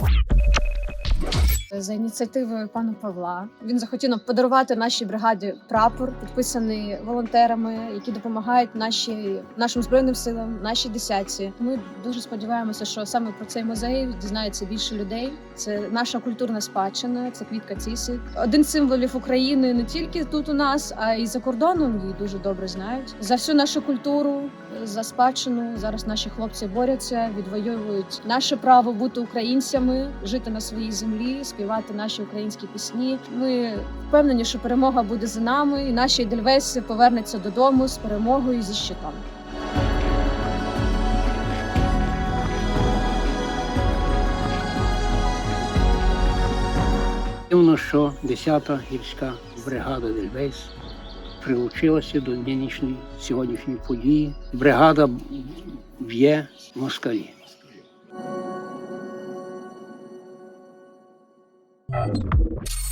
Bye. За ініціативою пана Павла він захотів подарувати нашій бригаді прапор, підписаний волонтерами, які допомагають нашій нашим збройним силам, нашій десятці. Ми дуже сподіваємося, що саме про цей музей дізнається більше людей. Це наша культурна спадщина, це квітка цісик. Один з символів України не тільки тут у нас, а й за кордоном її дуже добре знають. За всю нашу культуру, за спадщину зараз наші хлопці борються, відвоюють наше право бути українцями, жити на своїй землі, співати наші українські пісні. Ми впевнені, що перемога буде за нами, і наші Дельвейси повернуться додому з перемогою і зі щитом. Дивно, що 10-та гірська бригада Дельвейс прилучилася до нинішньої сьогоднішньої події. Бригада б'є москалі. Thank you.